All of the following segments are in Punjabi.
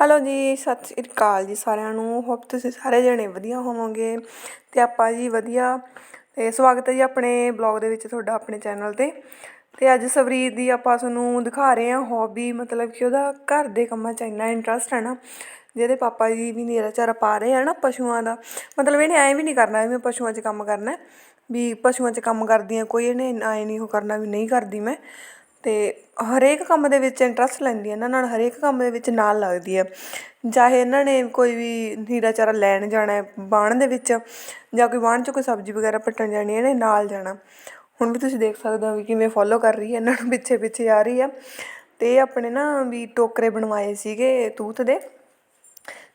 ਹੈਲੋ ਜੀ, ਸਤਿ ਸ਼੍ਰੀ ਅਕਾਲ ਜੀ ਸਾਰਿਆਂ ਨੂੰ। ਹੋਪ ਤੁਸੀਂ ਸਾਰੇ ਜਣੇ ਵਧੀਆ ਹੋਵੋਗੇ ਤੇ ਆਪਾਂ ਜੀ ਵਧੀਆ। ਤੇ ਸਵਾਗਤ ਹੈ ਜੀ ਆਪਣੇ ਬਲੌਗ ਦੇ ਵਿੱਚ ਤੁਹਾਡਾ ਆਪਣੇ ਚੈਨਲ ਤੇ। ਤੇ ਅੱਜ ਸਵਰੀਤ ਦੀ ਆਪਾਂ ਤੁਹਾਨੂੰ ਦਿਖਾ ਰਹੇ ਹਾਂ ਹੌਬੀ ਮਤਲਬ ਕਿ ਉਹਦਾ ਘਰ ਦੇ ਕੰਮਾਂ 'ਚ ਇੰਨਾ ਇੰਟਰਸਟ ਹੈ ਨਾ, ਜਿਹਦੇ ਪਾਪਾ ਜੀ ਵੀ ਨੇਰਾ ਚਾਰਾ ਪਾ ਰਹੇ ਆ ਨਾ ਪਸ਼ੂਆਂ ਦਾ। ਮਤਲਬ ਇਹਨੇ ਐਂ ਵੀ ਨਹੀਂ ਕਰਨਾ ਵੀ ਮੈਂ ਪਸ਼ੂਆਂ 'ਚ ਕੰਮ ਕਰਨਾ ਵੀ ਪਸ਼ੂਆਂ 'ਚ ਕੰਮ ਕਰਦੀ ਹਾਂ, ਕੋਈ ਇਹਨੇ ਐਂ ਨਹੀਂ ਉਹ ਕਰਨਾ ਵੀ ਨਹੀਂ ਕਰਦੀ ਮੈਂ। ਅਤੇ ਹਰੇਕ ਕੰਮ ਦੇ ਵਿੱਚ ਇੰਟਰਸਟ ਲੈਂਦੀ ਹੈ ਇਹਨਾਂ ਨਾਲ ਹਰੇਕ ਕੰਮ ਦੇ ਵਿੱਚ ਨਾਲ ਲੱਗਦੀ ਹੈ ਚਾਹੇ ਇਹਨਾਂ ਨੇ ਕੋਈ ਵੀ ਨੀਰਾ ਚਾਰਾ ਲੈਣ ਜਾਣਾ ਹੈ ਬਾਣ ਦੇ ਵਿੱਚ, ਜਾਂ ਕੋਈ ਬਾਣ 'ਚ ਕੋਈ ਸਬਜ਼ੀ ਵਗੈਰਾ ਪੱਟਣ ਜਾਣੀ ਹੈ, ਇਹਨੇ ਨਾਲ ਜਾਣਾ। ਹੁਣ ਵੀ ਤੁਸੀਂ ਦੇਖ ਸਕਦੇ ਹੋ ਵੀ ਕਿਵੇਂ ਫੋਲੋ ਕਰ ਰਹੀ ਹੈ, ਇਹਨਾਂ ਨੂੰ ਪਿੱਛੇ ਪਿੱਛੇ ਆ ਰਹੀ ਆ। ਅਤੇ ਆਪਣੇ ਨਾ ਵੀ ਟੋਕਰੇ ਬਣਵਾਏ ਸੀਗੇ ਤੂਤ ਦੇ।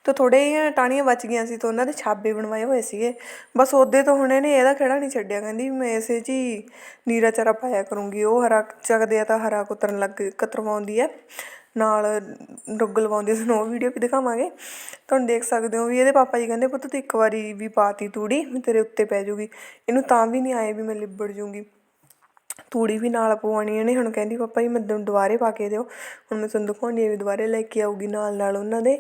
ਤੇ ਥੋੜੇ ਜਿਹੀਆਂ ਟਾਹਣੀਆਂ ਬਚ ਗਈਆਂ ਸੀ ਤਾਂ ਉਹਨਾਂ ਦੇ ਛਾਬੇ ਬਣਵਾਏ ਹੋਏ ਸੀਗੇ। ਬਸ ਉਹਦੇ ਤੋਂ ਹੁਣ ਇਹਨੇ ਇਹਦਾ ਖੜਾ ਨਹੀਂ ਛੱਡਿਆ। ਕਹਿੰਦੀ ਮੈਂ ਇਸੇ 'ਚ ਹੀ ਨੀਰਾ ਚਾਰਾ ਪਾਇਆ ਕਰੂੰਗੀ। ਉਹ ਹਰਾ ਚੱਕਦੇ ਆ ਤਾਂ ਹਰਾ ਕੁਤਰਨ ਲੱਗ ਕਤਰਵਾਉਂਦੀ ਹੈ ਨਾਲ ਰੁੱਗ ਲਵਾਉਂਦੀ ਹੈ ਉਹ ਵੀਡੀਓ ਵੀ ਦਿਖਾਵਾਂਗੇ। ਤੁਹਾਨੂੰ ਦੇਖ ਸਕਦੇ ਹੋ ਵੀ ਇਹਦੇ ਪਾਪਾ ਜੀ ਕਹਿੰਦੇ, ਪੁੱਤ ਤੂੰ ਇੱਕ ਵਾਰੀ ਵੀ ਪਾਤੀ ਤੂੜੀ ਤੇਰੇ ਉੱਤੇ ਪੈ ਜੂਗੀ। ਇਹਨੂੰ ਤਾਂ ਵੀ ਨਹੀਂ ਆਏ ਵੀ ਮੈਂ ਲਿਬੜ ਜੂੰਗੀ। ਤੂੜੀ ਵੀ ਨਾਲ ਪਵਾਉਣੀ ਇਹਨੇ ਹੁਣ ਕਹਿੰਦੀ, ਪਾਪਾ ਜੀ, ਮੈਨੂੰ ਦੁਬਾਰੇ ਪਾ ਕੇ ਦਿਓ। ਹੁਣ ਮੈਂ ਤੁਹਾਨੂੰ ਦਿਖਾਉਣੀ ਹਾਂ ਵੀ ਦੁਬਾਰੇ ਲੈ ਕੇ ਆਊਗੀ ਨਾਲ ਨਾਲ ਉਹਨਾਂ ਦੇ।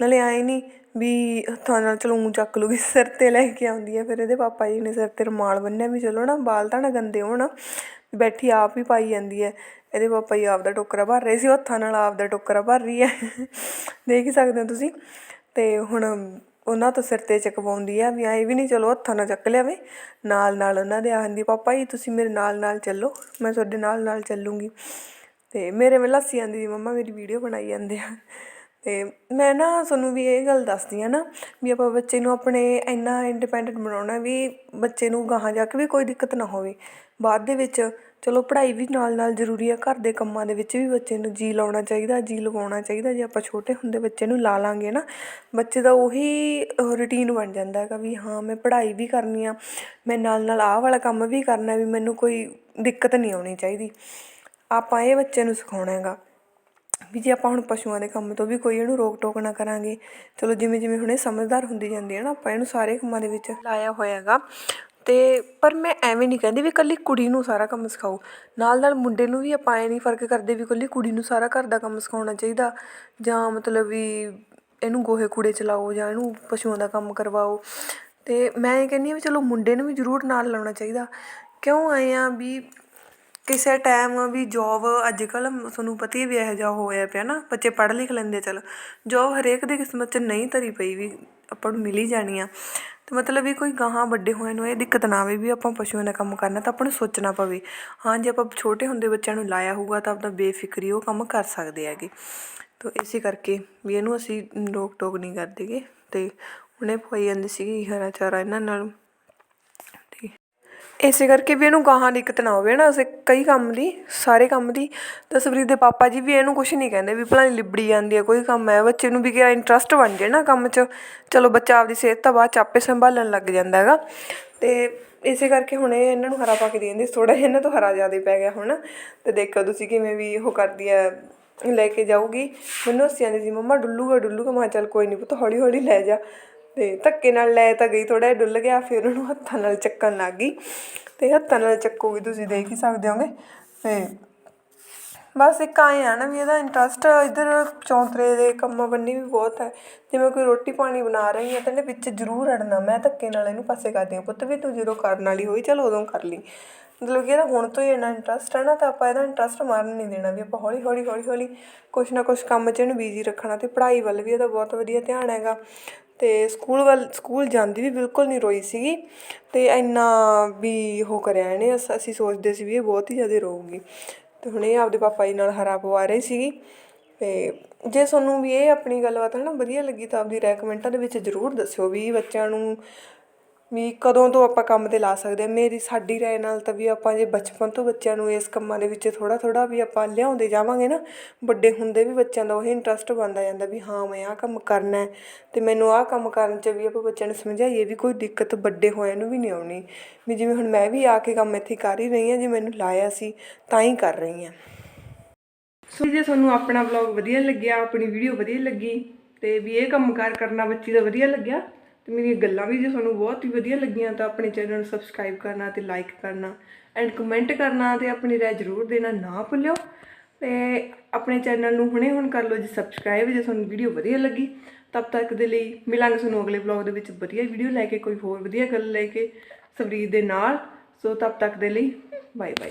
ਨਾਲੇ ਆਏ ਨਹੀਂ ਵੀ ਹੱਥਾਂ ਨਾਲ ਚਲੋ ਊਂ ਚੱਕ ਲੂਗੀ, ਸਿਰ ਤੇ ਲੈ ਕੇ ਆਉਂਦੀ ਹੈ ਫਿਰ ਇਹਦੇ ਪਾਪਾ ਜੀ ਨੇ ਸਿਰ ਤੇ ਰੁਮਾਲ ਬੰਨਿਆ ਵੀ ਚਲੋ ਨਾ, ਬਾਲ ਤਾਂ ਨਾ ਗੰਦੇ ਹੋਣ। ਬੈਠੀ ਆਪ ਹੀ ਪਾਈ ਜਾਂਦੀ ਹੈ ਇਹਦੇ ਪਾਪਾ ਜੀ ਆਪ ਦਾ ਟੋਕਰਾ ਭਰ ਰਹੇ ਸੀ, ਉਹ ਹੱਥਾਂ ਨਾਲ ਆਪ ਦਾ ਟੋਕਰਾ ਭਰ ਰਹੀ ਹੈ ਦੇਖ ਹੀ ਸਕਦੇ ਹੋ ਤੁਸੀਂ। ਤੇ ਹੁਣ ਉਹਨਾਂ ਤੋਂ ਸਿਰ ਤੇ ਚਕਵਾਉਂਦੀ ਆ ਵੀ ਐਂ ਵੀ ਨਹੀਂ ਚਲੋ ਹੱਥਾਂ ਨਾਲ ਚੱਕ ਲਿਆਵੇ। ਨਾਲ ਨਾਲ ਉਹਨਾਂ ਦੇ ਆਂਦੀ ਪਾਪਾ ਜੀ, ਤੁਸੀਂ ਮੇਰੇ ਨਾਲ ਨਾਲ ਚੱਲੋ, ਮੈਂ ਤੁਹਾਡੇ ਨਾਲ ਨਾਲ ਚੱਲੂੰਗੀ। ਤੇ ਮੇਰੇ ਵੱਲ ਹੱਸੀ ਆਂਦੀ ਦੀ ਮੰਮਾ, ਮੇਰੀ ਵੀਡੀਓ ਬਣਾਈ ਜਾਂਦੇ ਆ। ਤੇ ਮੈਂ ਨਾ ਤੁਹਾਨੂੰ ਵੀ ਇਹ ਗੱਲ ਦੱਸਦੀ ਆ ਨਾ ਵੀ ਆਪਾਂ ਬੱਚੇ ਨੂੰ ਆਪਣੇ ਇੰਨਾ ਇੰਡੀਪੈਂਡੈਂਟ ਬਣਾਉਣਾ ਵੀ ਬੱਚੇ ਨੂੰ ਗਾਹਾਂ ਜਾ ਕੇ ਵੀ ਕੋਈ ਦਿੱਕਤ ਨਾ ਹੋਵੇ। ਬਾਅਦ ਦੇ ਵਿੱਚ ਚਲੋ ਪੜ੍ਹਾਈ ਵੀ ਨਾਲ ਨਾਲ ਜ਼ਰੂਰੀ ਆ, ਘਰ ਦੇ ਕੰਮਾਂ ਦੇ ਵਿੱਚ ਵੀ ਬੱਚੇ ਨੂੰ ਜੀ ਲਾਉਣਾ ਚਾਹੀਦਾ ਜੀ ਲਗਾਉਣਾ ਚਾਹੀਦਾ, ਜੇ ਆਪਾਂ ਛੋਟੇ ਹੁੰਦੇ ਬੱਚੇ ਨੂੰ ਲਾ ਲਾਂਗੇ ਨਾ, ਬੱਚੇ ਦਾ ਉਹੀ ਰੁਟੀਨ ਬਣ ਜਾਂਦਾ ਹੈਗਾ ਵੀ ਹਾਂ, ਮੈਂ ਪੜ੍ਹਾਈ ਵੀ ਕਰਨੀ ਆ, ਮੈਂ ਨਾਲ ਨਾਲ ਆਹ ਵਾਲਾ ਕੰਮ ਵੀ ਕਰਨਾ ਵੀ ਮੈਨੂੰ ਕੋਈ ਦਿੱਕਤ ਨਹੀਂ ਆਉਣੀ ਚਾਹੀਦੀ। ਆਪਾਂ ਇਹ ਬੱਚੇ ਨੂੰ ਸਿਖਾਉਣਾ ਹੈਗਾ ਵੀ ਜੇ ਆਪਾਂ ਹੁਣ ਪਸ਼ੂਆਂ ਦੇ ਕੰਮ ਤੋਂ ਵੀ ਕੋਈ ਇਹਨੂੰ ਰੋਕ ਟੋਕ ਨਾ ਕਰਾਂਗੇ, ਚਲੋ ਜਿਵੇਂ ਜਿਵੇਂ ਹੁਣ ਇਹ ਸਮਝਦਾਰ ਹੁੰਦੀ ਜਾਂਦੀ ਹੈ ਨਾ, ਆਪਾਂ ਇਹਨੂੰ ਸਾਰੇ ਕੰਮਾਂ ਦੇ ਵਿੱਚ ਲਾਇਆ ਹੋਇਆ ਅਤੇ ਪਰ ਮੈਂ ਐਵੇਂ ਨਹੀਂ ਕਹਿੰਦੀ ਵੀ ਇਕੱਲੀ ਕੁੜੀ ਨੂੰ ਸਾਰਾ ਕੰਮ ਸਿਖਾਓ। ਨਾਲ ਨਾਲ ਮੁੰਡੇ ਨੂੰ ਵੀ ਆਪਾਂ ਐਂ ਨਹੀਂ ਫ਼ਰਕ ਕਰਦੇ ਵੀ ਇਕੱਲੀ ਕੁੜੀ ਨੂੰ ਸਾਰਾ ਘਰ ਦਾ ਕੰਮ ਸਿਖਾਉਣਾ ਚਾਹੀਦਾ। ਜਾਂ ਮਤਲਬ ਵੀ ਇਹਨੂੰ ਗੋਹੇ ਕੂੜੇ ਚਲਾਓ ਜਾਂ ਇਹਨੂੰ ਪਸ਼ੂਆਂ ਦਾ ਕੰਮ ਕਰਵਾਓ। ਅਤੇ ਮੈਂ ਇਹ ਕਹਿੰਦੀ ਹਾਂ ਵੀ ਚਲੋ ਮੁੰਡੇ ਨੂੰ ਵੀ ਜ਼ਰੂਰ ਨਾਲ ਲਾਉਣਾ ਚਾਹੀਦਾ। ਕਿਉਂ ਆਏ ਆ ਵੀ ਕਿਸੇ ਟਾਈਮ ਵੀ ਜੋਬ ਅੱਜ ਕੱਲ੍ਹ ਤੁਹਾਨੂੰ ਪਤਾ ਹੀ ਵੀ ਇਹੋ ਜਿਹਾ ਹੋਇਆ ਪਿਆ ਨਾ। ਬੱਚੇ ਪੜ੍ਹ ਲਿਖ ਲੈਂਦੇ ਚਲ। ਜੋਬ ਹਰੇਕ ਦੀ ਕਿਸਮਤ 'ਚ ਨਹੀਂ ਧਰੀ ਪਈ ਵੀ ਆਪਾਂ ਨੂੰ ਮਿਲ ਹੀ ਜਾਣੀ ਆ। ਤੇ ਮਤਲਬ ਵੀ ਕੋਈ ਗਾਹਾਂ ਵੱਡੇ ਹੋਏ ਨੂੰ ਇਹ ਦਿੱਕਤ ਨਾ ਆਵੇ ਵੀ ਆਪਾਂ ਪਸ਼ੂਆਂ ਦਾ ਕੰਮ ਕਰਨਾ ਤਾਂ ਆਪਾਂ ਨੂੰ ਸੋਚਣਾ ਪਵੇ। ਹਾਂ, ਜੇ ਆਪਾਂ ਛੋਟੇ ਹੁੰਦੇ ਬੱਚਿਆਂ ਨੂੰ ਲਾਇਆ ਹੋਊਗਾ ਤਾਂ ਆਪਦਾ ਬੇਫਿਕਰੀ ਉਹ ਕੰਮ ਕਰ ਸਕਦੇ ਹੈਗੇ। ਤਾਂ ਇਸੇ ਕਰਕੇ ਵੀ ਇਹਨੂੰ ਅਸੀਂ ਰੋਕ ਟੋਕ ਨਹੀਂ ਕਰਦੇਗੇ ਤੇ ਉਹਨੇ ਪਾਈ ਜਾਂਦੀ ਸੀਗੀ ਹਰਾ ਚਾਰਾ ਇਹਨਾਂ ਨਾਲ। ਇਸੇ ਕਰਕੇ ਵੀ ਇਹਨੂੰ ਗਾਹਾਂ ਦਿੱਕਤ ਨਾ ਹੋਵੇ ਨਾ ਅਸੀਂ ਕਈ ਕੰਮ ਦੀ, ਸਾਰੇ ਕੰਮ ਦੀ, ਤਾਂ ਤਸਵੀਰ ਦੇ ਪਾਪਾ ਜੀ ਵੀ ਇਹਨੂੰ ਕੁਛ ਨਹੀਂ ਕਹਿੰਦੇ ਵੀ ਭਲਾ ਲਿਬੜੀ ਜਾਂਦੀ ਹੈ ਕੋਈ ਕੰਮ ਹੈ, ਬੱਚੇ ਨੂੰ ਵੀ ਕਿਹਾ ਇੰਟਰਸਟ ਬਣ ਜੇ ਨਾ ਕੰਮ 'ਚ, ਚਲੋ ਬੱਚਾ ਆਪਦੀ ਸਿਹਤ ਤਾਂ ਬਾਅਦ 'ਚ ਆਪੇ ਸੰਭਾਲਣ ਲੱਗ ਜਾਂਦਾ ਹੈਗਾ ਅਤੇ ਇਸੇ ਕਰਕੇ ਹੁਣ ਇਹ ਇਹਨਾਂ ਨੂੰ ਹਰਾ ਪਾ ਕੇ ਦੇ ਦਿੰਦੀ, ਥੋੜ੍ਹਾ ਜਿਹਾ ਇਹਨਾਂ ਤੋਂ ਹਰਾ ਜ਼ਿਆਦਾ ਪੈ ਗਿਆ ਹੁਣ ਅਤੇ ਦੇਖੋ ਤੁਸੀਂ ਕਿਵੇਂ ਵੀ ਉਹ ਕਰਦੀ ਹੈ ਲੈ ਕੇ ਜਾਊਗੀ, ਮੈਨੂੰ ਹੱਸਿਆਂ ਜਾਂਦੀ ਸੀ, ਮੰਮਾ ਡੁੱਲੂਗਾ ਡੁੱਲੂਗਾ, ਮੈਂ ਚੱਲ ਕੋਈ ਨਹੀਂ ਪੁੱਤ ਹੌਲੀ ਹੌਲੀ ਲੈ ਜਾ ਤੇ ਧੱਕੇ ਨਾਲ ਲੈ ਤਾਂ ਗਈ ਥੋੜਾ ਜਿਹਾ ਡੁੱਲ ਗਿਆ, ਫਿਰ ਉਹਨੂੰ ਹੱਥਾਂ ਨਾਲ ਚੱਕਣ ਲੱਗ ਗਈ। ਤੇ ਹੱਥਾਂ ਨਾਲ ਚੱਕੋ ਵੀ ਤੁਸੀਂ ਦੇਖ ਹੀ ਸਕਦੇ ਹੋਗੇ। ਤੇ ਬਸ ਇੱਕ ਆਏ ਆ ਨਾ ਵੀ ਇਹਦਾ ਇੰਟਰਸਟ ਇਧਰ ਚੌਂਤਰੇ ਦੇ ਕੰਮਾਂ ਬੰਨੀ ਵੀ ਬਹੁਤ ਹੈ। ਜਿਵੇਂ ਕੋਈ ਰੋਟੀ ਪਾਣੀ ਬਣਾ ਰਹੀ ਹੈ ਤਾਂ ਇਹਨੇ ਵਿੱਚ ਜ਼ਰੂਰ ਅੜਨਾ, ਮੈਂ ਧੱਕੇ ਨਾਲ ਇਹਨੂੰ ਪਾਸੇ ਕਰਦੀ ਹਾਂ ਪੁੱਤ ਵੀ ਤੂੰ ਜਦੋਂ ਕਰਨ ਵਾਲੀ ਹੋਈ, ਚਲ ਉਦੋਂ ਕਰ ਲਈ। ਮਤਲਬ ਕਿ ਇਹਦਾ ਹੁਣ ਤੋਂ ਹੀ ਇੰਨਾ ਇੰਟਰਸਟ ਹੈ ਨਾ, ਤਾਂ ਆਪਾਂ ਇਹਦਾ ਇੰਟਰਸਟ ਮਾਰਨ ਨਹੀਂ ਦੇਣਾ ਵੀ ਆਪਾਂ ਹੌਲੀ ਹੌਲੀ ਹੌਲੀ ਹੌਲੀ ਕੁਛ ਨਾ ਕੁਛ ਕੰਮ 'ਚ ਇਹਨੂੰ ਬਿਜ਼ੀ ਰੱਖਣਾ ਤੇ ਪੜ੍ਹਾਈ ਵੱਲ ਵੀ ਇਹਦਾ ਬਹੁਤ ਵਧੀਆ ਧਿਆਨ ਹੈਗਾ। ਅਤੇ ਸਕੂਲ ਵੱਲ, ਸਕੂਲ ਜਾਂਦੀ ਵੀ ਬਿਲਕੁਲ ਨਹੀਂ ਰੋਈ ਸੀਗੀ ਅਤੇ ਇੰਨਾ ਵੀ ਉਹ ਕਰਿਆ ਇਹਨੇ ਅਸ- ਅਸੀਂ ਸੋਚਦੇ ਸੀ ਵੀ ਇਹ ਬਹੁਤ ਹੀ ਜ਼ਿਆਦਾ ਰੋਊਗੀ। ਅਤੇ ਹੁਣ ਇਹ ਆਪਦੇ ਪਾਪਾ ਜੀ ਨਾਲ ਹਰਾ ਪਵਾ ਰਹੀ ਸੀਗੀ। ਅਤੇ ਜੇ ਤੁਹਾਨੂੰ ਵੀ ਇਹ ਆਪਣੀ ਗੱਲਬਾਤ ਹੈ ਨਾ ਵਧੀਆ ਲੱਗੀ ਤਾਂ ਆਪਦੀ ਰਾਏ ਕਮੈਂਟਾਂ ਦੇ ਵਿੱਚ ਜ਼ਰੂਰ ਦੱਸਿਓ ਵੀ ਬੱਚਿਆਂ ਨੂੰ ਵੀ ਕਦੋਂ ਤੋਂ ਆਪਾਂ ਕੰਮ ਤੇ ਲਾ ਸਕਦੇ ਹਾਂ। ਮੇਰੀ, ਸਾਡੀ ਰਾਏ ਨਾਲ ਤਾਂ ਵੀ ਆਪਾਂ ਜੇ ਬਚਪਨ ਤੋਂ ਬੱਚਿਆਂ ਨੂੰ ਇਸ ਕੰਮਾਂ ਦੇ ਵਿੱਚ ਥੋੜ੍ਹਾ ਥੋੜ੍ਹਾ ਵੀ ਆਪਾਂ ਲਿਆਉਂਦੇ ਜਾਵਾਂਗੇ ਨਾ, ਵੱਡੇ ਹੁੰਦੇ ਵੀ ਬੱਚਿਆਂ ਦਾ ਉਹੀ ਇੰਟਰਸਟ ਬਣਦਾ ਜਾਂਦਾ ਵੀ ਹਾਂ, ਮੈਂ ਆਹ ਕੰਮ ਕਰਨਾ ਅਤੇ ਮੈਨੂੰ ਆਹ ਕੰਮ ਕਰਨ 'ਚ ਵੀ ਆਪਾਂ ਬੱਚਿਆਂ ਨੂੰ ਸਮਝਾਈਏ ਵੀ ਕੋਈ ਦਿੱਕਤ ਵੱਡੇ ਹੋਇਆਂ ਨੂੰ ਵੀ ਨਹੀਂ ਆਉਣੀ। ਵੀ ਜਿਵੇਂ ਹੁਣ ਮੈਂ ਵੀ ਆ ਕੇ ਕੰਮ ਇੱਥੇ ਕਰ ਹੀ ਰਹੀ ਹਾਂ, ਜੇ ਮੈਨੂੰ ਲਾਇਆ ਸੀ ਤਾਂ ਹੀ ਕਰ ਰਹੀ ਹਾਂ। ਸੋ ਜੇ ਤੁਹਾਨੂੰ ਆਪਣਾ ਵਲੌਗ ਵਧੀਆ ਲੱਗਿਆ, ਆਪਣੀ ਵੀਡੀਓ ਵਧੀਆ ਲੱਗੀ ਤੇ ਵੀ ਇਹ ਕੰਮ ਕਾਰ ਕਰਨਾ ਬੱਚੀ ਦਾ ਵਧੀਆ ਲੱਗਿਆ ਤੇ ਮੇਰੀਆਂ ਗੱਲਾਂ ਵੀ ਜੇ ਤੁਹਾਨੂੰ ਬਹੁਤ ਹੀ ਵਧੀਆ ਲੱਗੀਆਂ ਤਾਂ ਆਪਣੇ ਚੈਨਲ ਨੂੰ ਸਬਸਕ੍ਰਾਈਬ ਕਰਨਾ ਤੇ ਲਾਈਕ ਕਰਨਾ ਐਂਡ ਕਮੈਂਟ ਕਰਨਾ ਤੇ ਆਪਣੀ ਰਾਏ ਜ਼ਰੂਰ ਦੇਣਾ ਨਾ ਭੁੱਲਿਓ। ਤੇ ਆਪਣੇ ਚੈਨਲ ਨੂੰ ਹੁਣੇ ਹੁਣ ਕਰ ਲਓ ਜੀ ਸਬਸਕ੍ਰਾਈਬ ਜੇ ਤੁਹਾਨੂੰ ਵੀਡੀਓ ਵਧੀਆ ਲੱਗੀ, ਤਬ ਤੱਕ ਦੇ ਲਈ ਮਿਲਾਂਗੇ ਤੁਹਾਨੂੰ ਅਗਲੇ ਵਲੌਗ ਦੇ ਵਿੱਚ ਵਧੀਆ ਵੀਡੀਓ ਲੈ ਕੇ, ਕੋਈ ਹੋਰ ਵਧੀਆ ਗੱਲ ਲੈ ਕੇ ਸਵਰੀਤ ਦੇ ਨਾਲ। ਸੋ ਤਬ ਤੱਕ ਦੇ ਲਈ ਬਾਏ ਬਾਏ